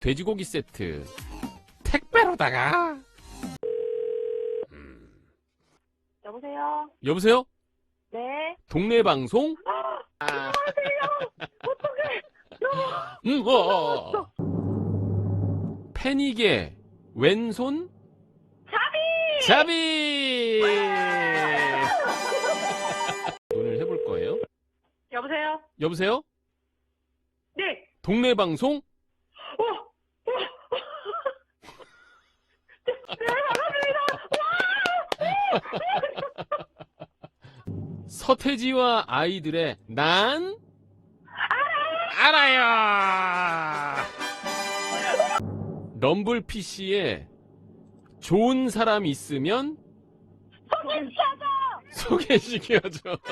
돼지고기 세트 택배로다가 음, 여보세요? 여보세요? 네? 동네 방송? 아. 음, 어, 어, 어. 패닉의 왼손 자비! 자비! 오늘 해볼 거예요. 여보세요? 여보세요? 네! 동네 방송? 어! 어! 네, 서태지와 아이들의 난 알아요. 럼블 PC에 좋은 사람 있으면 소개시켜줘.